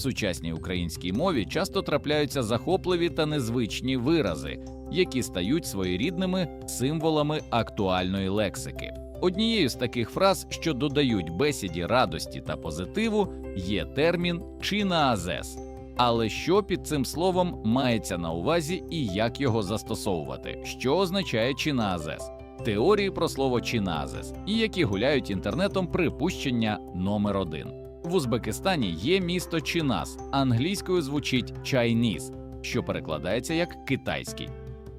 В сучасній українській мові часто трапляються захопливі та незвичні вирази, які стають своєрідними символами актуальної лексики. Однією з таких фраз, що додають бесіді радості та позитиву, є термін чинаазес. Але що під цим словом мається на увазі і як його застосовувати? Що означає чинаазес? Теорії про слово чиназес і які гуляють інтернетом припущення номер один. В Узбекистані є місто Чинас, англійською звучить Chinese, що перекладається як китайський.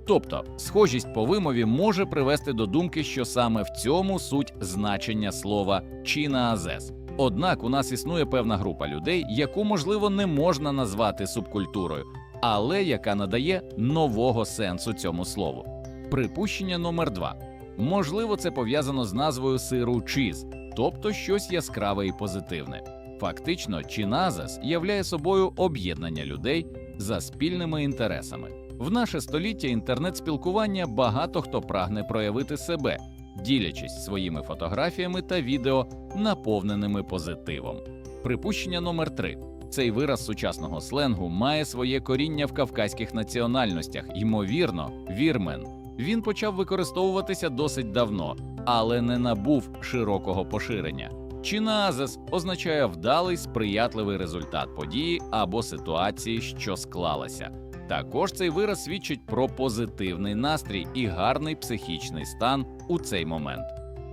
Тобто, схожість по вимові може привести до думки, що саме в цьому суть значення слова чинаазес. Однак у нас існує певна група людей, яку можливо не можна назвати субкультурою, але яка надає нового сенсу цьому слову. Припущення номер два. Можливо, це пов'язано з назвою сиру чіз, тобто щось яскраве і позитивне. Фактично, чиназес являє собою об'єднання людей за спільними інтересами. В наше століття інтернет-спілкування багато хто прагне проявити себе, ділячись своїми фотографіями та відео, наповненими позитивом. Припущення номер 3 Цей вираз сучасного сленгу має своє коріння в кавказьких національностях, ймовірно, вірмен. Він почав використовуватися досить давно, але не набув широкого поширення. Чиназес означає вдалий сприятливий результат події або ситуації, що склалася. Також цей вираз свідчить про позитивний настрій і гарний психічний стан у цей момент.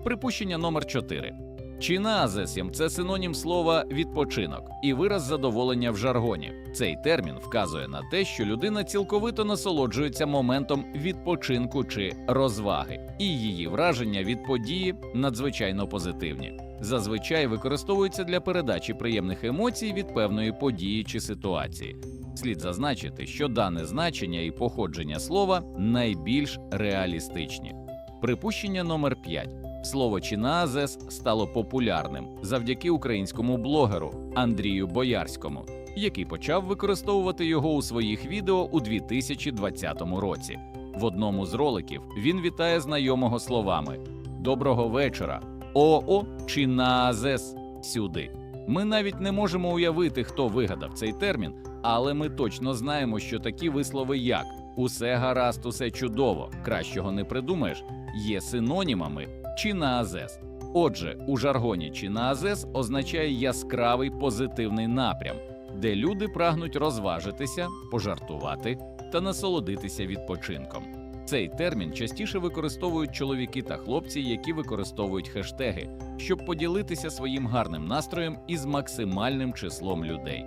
Припущення номер 4. Чиназесім це синонім слова відпочинок і вираз задоволення в жаргоні. Цей термін вказує на те, що людина цілковито насолоджується моментом відпочинку чи розваги, і її враження від події надзвичайно позитивні. Зазвичай використовується для передачі приємних емоцій від певної події чи ситуації. Слід зазначити, що дане значення і походження слова найбільш реалістичні. Припущення номер 5. Слово чиназес стало популярним завдяки українському блогеру Андрію Боярському, який почав використовувати його у своїх відео у 2020 році. В одному з роликів він вітає знайомого словами Доброго вечора! ОО чиназес сюди. Ми навіть не можемо уявити, хто вигадав цей термін, але ми точно знаємо, що такі вислови, як усе гаразд, усе чудово, кращого не придумаєш, є синонімами чинаазес. Отже, у жаргоні чинаазес означає яскравий позитивний напрям, де люди прагнуть розважитися, пожартувати та насолодитися відпочинком. Цей термін частіше використовують чоловіки та хлопці, які використовують хештеги, щоб поділитися своїм гарним настроєм із максимальним числом людей.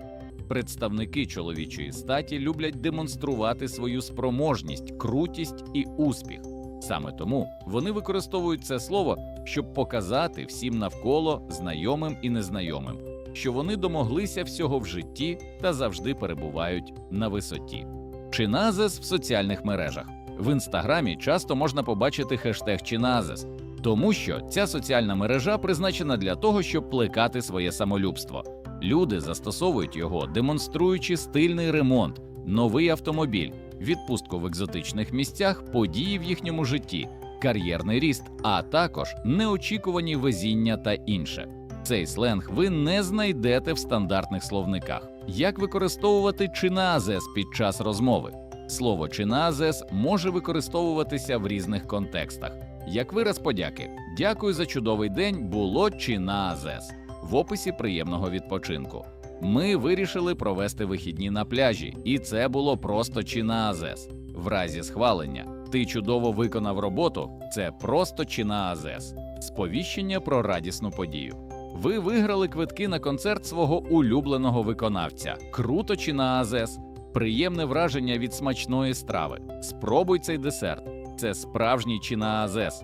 Представники чоловічої статі люблять демонструвати свою спроможність, крутість і успіх. Саме тому вони використовують це слово, щоб показати всім навколо знайомим і незнайомим, що вони домоглися всього в житті та завжди перебувають на висоті. Чиназес в соціальних мережах в інстаграмі часто можна побачити хештег Чиназес, тому що ця соціальна мережа призначена для того, щоб плекати своє самолюбство. Люди застосовують його, демонструючи стильний ремонт, новий автомобіль, відпустку в екзотичних місцях, події в їхньому житті, кар'єрний ріст, а також неочікувані везіння та інше. Цей сленг ви не знайдете в стандартних словниках. Як використовувати чиназес під час розмови? Слово чиназес може використовуватися в різних контекстах. Як вираз подяки, дякую за чудовий день, було чиназес в описі приємного відпочинку. Ми вирішили провести вихідні на пляжі, і це було просто чинаазес. В разі схвалення ти чудово виконав роботу. Це просто чинаазес. Сповіщення про радісну подію. Ви виграли квитки на концерт свого улюбленого виконавця. Круто чинаазес. Приємне враження від смачної страви. Спробуй цей десерт. Це справжній чинаазес.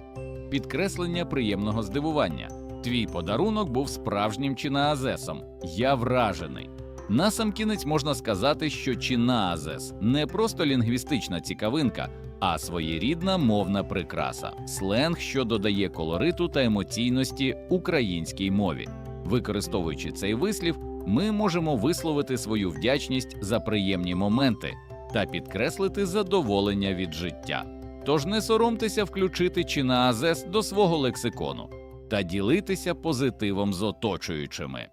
Підкреслення приємного здивування. Твій подарунок був справжнім чинаазесом. Я вражений. Насамкінець можна сказати, що чинаазес не просто лінгвістична цікавинка, а своєрідна мовна прикраса, сленг, що додає колориту та емоційності українській мові. Використовуючи цей вислів, ми можемо висловити свою вдячність за приємні моменти та підкреслити задоволення від життя. Тож не соромтеся включити чинаазес до свого лексикону та ділитися позитивом з оточуючими.